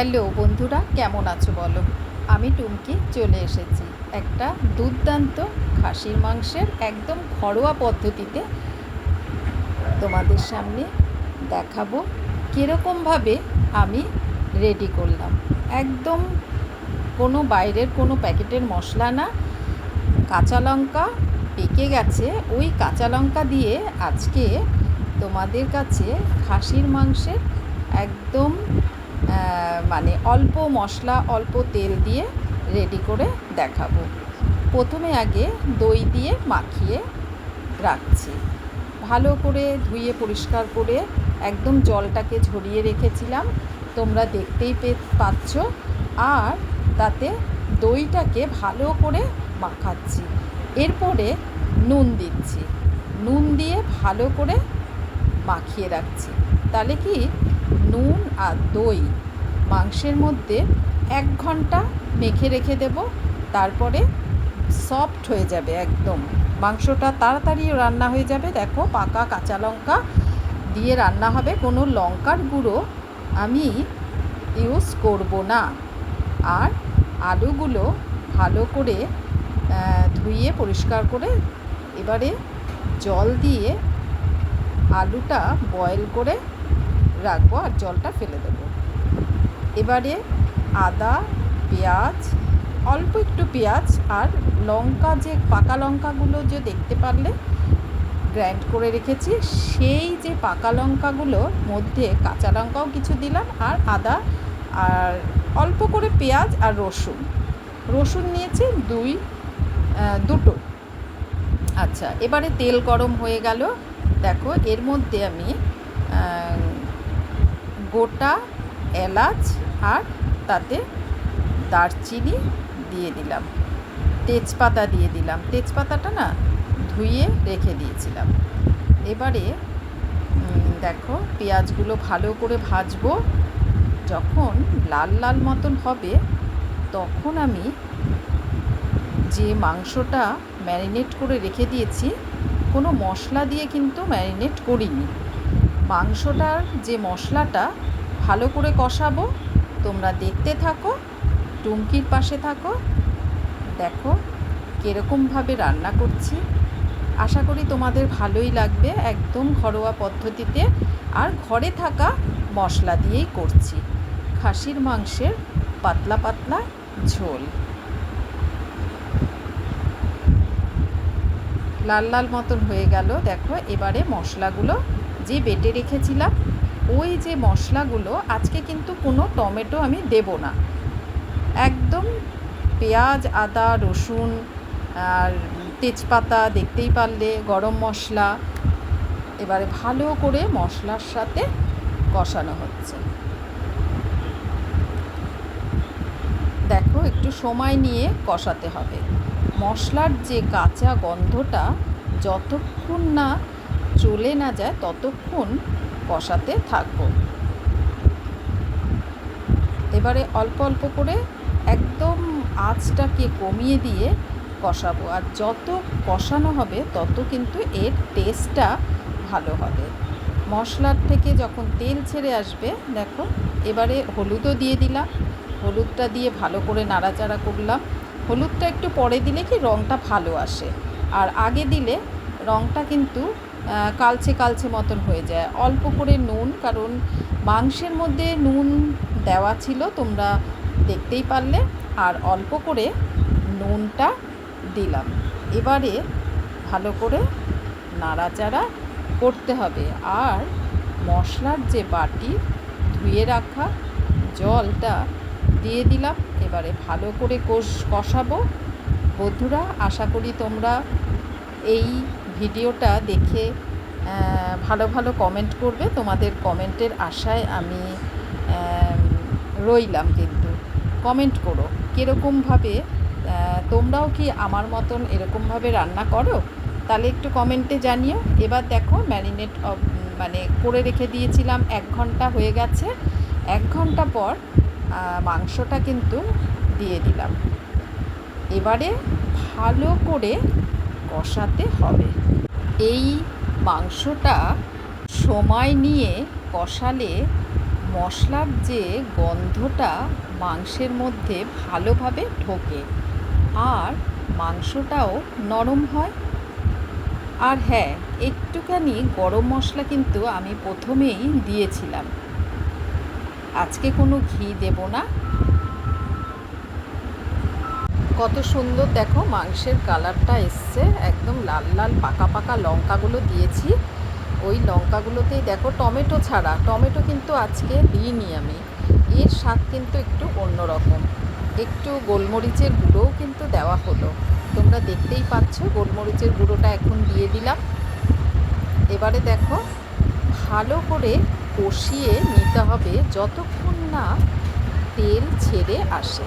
Hello বন্ধুরা, কেমন আছো বলো? আমি টুমকি, চলে এসেছি একটা দুর্দান্ত খাসির মাংসের একদম ঘরোয়া পদ্ধতিতে তোমাদের সামনে দেখাবো কীরকমভাবে আমি রেডি করলাম। একদম কোনো বাইরের কোনো প্যাকেটের মশলা না, কাঁচা লঙ্কা পেকে গেছে। ওই কাঁচা লঙ্কা দিয়ে আজকে তোমাদের কাছে খাসির মাংসের একদম মানে অল্প মশলা, অল্প তেল দিয়ে রেডি করে দেখাবো। প্রথমে আগে দই দিয়ে মাখিয়ে রাখছি। ভালো করে ধুয়ে পরিষ্কার করে একদম জলটাকে ঝরিয়ে রেখেছিলাম। তোমরা দেখতেই পে- পাচ্ছ। আর তাতে দইটাকে ভালো করে মাখাচ্ছি। এরপরে নুন দিচ্ছি। নুন দিয়ে ভালো করে মাখিয়ে রাখছি। তাহলে কি? নুন আর দই মাংসের মধ্যে এক ঘণ্টা মেখে রেখে দেব, তারপরে সফট হয়ে যাবে একদম। মাংসটা তাড়াতাড়ি রান্না হয়ে যাবে। দেখো, পাকা কাঁচা লঙ্কা দিয়ে রান্না হবে। কোনো লঙ্কার গুঁড়ো আমি ইউজ করব না। আর আলুগুলো ভালো করে ধুয়ে পরিষ্কার করে এবারে জল দিয়ে আলুটা বয়েল করে রাখব আর জলটা ফেলে দেবো। এবারে আদা, পেঁয়াজ, অল্প একটু পেঁয়াজ আর লঙ্কা, যে পাকা লঙ্কাগুলো যে দেখতে পারলে গ্রাইন্ড করে রেখেছি, সেই যে পাকা লঙ্কাগুলো মধ্যে কাঁচা লঙ্কাও কিছু দিলাম আর আদা আর অল্প করে পেঁয়াজ আর রসুন। রসুন নিয়েছি দুই দুটো। আচ্ছা এবারে তেল গরম হয়ে গেল। দেখো, এর মধ্যে আমি গোটা এলাচ আর তাতে দারচিনি দিয়ে দিলাম। তেজপাতা দিয়ে দিলাম। তেজপাতাটা না ধুয়ে রেখে দিয়েছিলাম। এবারে দেখো পেঁয়াজগুলো ভালো করে ভাজবো। যখন লাল লাল মতন হবে, তখন আমি যে মাংসটা ম্যারিনেট করে রেখে দিয়েছি, কোনো মশলা দিয়ে কিন্তু ম্যারিনেট করিনি। মাংসটার যে মশলাটা ভালো করে কষাবো তোমরা দেখতে থাকো টুমকির পাশে থাকো, দেখো কীরকমভাবে রান্না করছি। আশা করি তোমাদের ভালোই লাগবে একদম ঘরোয়া পদ্ধতিতে। আর ঘরে থাকা মশলা দিয়েই করছি। খাসির মাংসের পাতলা পাতলা ঝোল। লাল লাল মতন হয়ে গেল। দেখো এবারে মশলাগুলো যে বেটে রেখেছিলাম ওই যে মশলাগুলো, আজকে কিন্তু কোনো টমেটো আমি দেব না। একদম পেঁয়াজ, আদা, রসুন আর তেজপাতা দেখতেই পারলে, গরম মশলা। এবারে ভালো করে মশলার সাথে কষানো হচ্ছে। দেখো, একটু সময় নিয়ে কষাতে হবে। মশলার যে কাঁচা গন্ধটা যতক্ষণ না চলে না যায়, ততক্ষণ কষাতে থাকব। এবারে অল্প অল্প করে একদম আঁচটাকে কমিয়ে দিয়ে কষাবো। আর যত কষানো হবে, তত কিন্তু এর টেস্টটা ভালো হবে। মশলার থেকে যখন তেল ছেড়ে আসবে, দেখো, এবারে হলুদও দিয়ে দিলাম। হলুদটা দিয়ে ভালো করে নাড়াচাড়া করলাম। হলুদটা একটু পরে দিলে কি রঙটা ভালো আসে। আর আগে দিলে রঙটা কিন্তু কালচে কালচে মতন হয়ে যায়। অল্প করে নুন, কারণ মাংসের মধ্যে নুন দেওয়া ছিল, তোমরা দেখতেই পারলে। আর অল্প করে নুনটা দিলাম। এবারে ভালো করে নাড়াচাড়া করতে হবে। আর মশলার যে বাটি, ধুয়ে রাখা জলটা দিয়ে দিলাম। এবারে ভালো করে কষ, কষাবো। বন্ধুরা, আশা করি তোমরা এই ভিডিওটা দেখে ভালো ভালো কমেন্ট করবে। তোমাদের কমেন্টের আশায় আমি রইলাম কিন্তু। কমেন্ট করো কীরকমভাবে তোমরাও কি আমার মতন এরকমভাবে রান্না করো? তাহলে একটু কমেন্টে জানিও। এবার দেখো ম্যারিনেট মানে করে রেখে দিয়েছিলাম, এক ঘণ্টা হয়ে গেছে। এক ঘণ্টা পর মাংসটা কিন্তু দিয়ে দিলাম। এবারে ভালো করে কষাতে হবে। এই মাংসটা সময় নিয়ে কষালে মশলার যে গন্ধটা মাংসের মধ্যে ভালোভাবে ঢোকে, আর মাংসটাও নরম হয়। আর হ্যাঁ একটুখানি গরম মশলা কিন্তু আমি প্রথমেই দিয়েছিলাম। আজকে কোনো ঘি দেব না। কত সুন্দর দেখো, মাংসের কালারটা এসছে, একদম লাল লাল পাকা পাকা লঙ্কাগুলো দিয়েছি। ওই লঙ্কাগুলোতেই দেখো টমেটো ছাড়া, টমেটো কিন্তু আজকে দিইনি আমি। এর স্বাদ কিন্তু একটু অন্যরকম। একটু গোলমরিচের গুঁড়োও কিন্তু দেওয়া হলো। তোমরা দেখতেই পাচ্ছ, গোলমরিচের গুঁড়োটা এখন দিয়ে দিলাম। এবারে দেখো, ভালো করে কষিয়ে নিতে হবে, যতক্ষণ না তেল ছেড়ে আসে।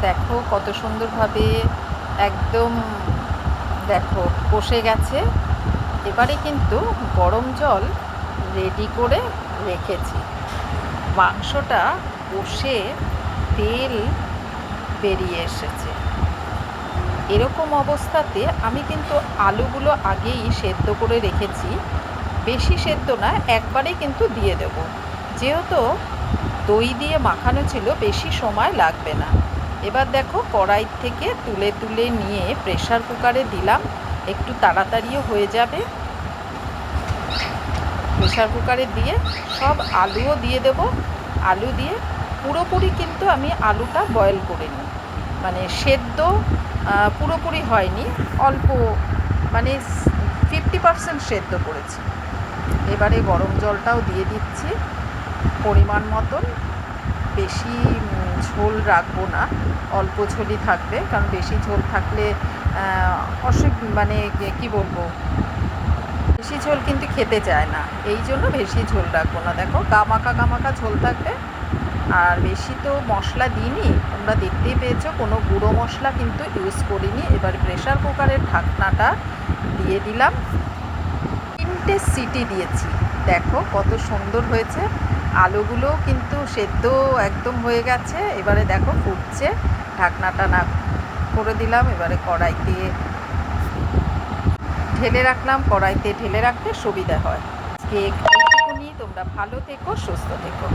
দেখো কত সুন্দরভাবে একদম দেখো কষে গেছে। এবারে কিন্তু গরম জল রেডি করে রেখেছি। মাংসটা কষে তেল বেরিয়ে এসেছে। এরকম অবস্থাতে আমি কিন্তু আলুগুলো আগেই সেদ্ধ করে রেখেছি। বেশি সেদ্ধ না একবারেই কিন্তু দিয়ে দেব। যেহেতু দই দিয়ে মাখানো ছিল, বেশি সময় লাগবে না। এবার দেখো কড়াই থেকে তুলে তুলে নিয়ে প্রেশার কুকারে দিলাম। একটু তাড়াতাড়িও হয়ে যাবে। প্রেশার কুকারে দিয়ে সব আলুও দিয়ে দেব। আলু দিয়ে পুরোপুরি কিন্তু আমি আলুটা বয়েল করে নিই। মানে সেদ্ধ পুরোপুরি হয়নি, অল্প মানে ফিফটি পার্সেন্ট সেদ্ধ করেছি। এবারে গরম জলটাও দিয়ে দিচ্ছি। পরিমাণ মতন, বেশি ঝোল রাখব না, অল্প ঝোলই থাকবে, কারণ বেশি ঝোল থাকলে অসুখ মানে কি বলব? বেশি ঝোল কিন্তু খেতে চায় না, এই জন্য বেশি ঝোল রাখব না। দেখো গামাকা গামাকা ঝোল থাকবে, আর বেশি তো মশলা দিইনি, তোমরা দেখতেই পেয়েছ, কোনো গুঁড়ো মশলা কিন্তু ইউজ করিনি। এবার প্রেশার কুকারের ঢাকনাটা দিয়ে দিলাম। তিনটে সিটি দিয়েছি, দেখো কত সুন্দর হয়েছে। আলুগুলো কিন্তু সেদ্ধ একদম হয়ে গেছে। এবারে দেখো ফুটছে। ঢাকনাটা না করে দিলাম, এবারে কড়াইতে ঢেলে রাখলাম। কড়াইতে ঢেলে রাখতে সুবিধা হয়। কেক তোমরা ভালো থেকো, সুস্থ থেকো।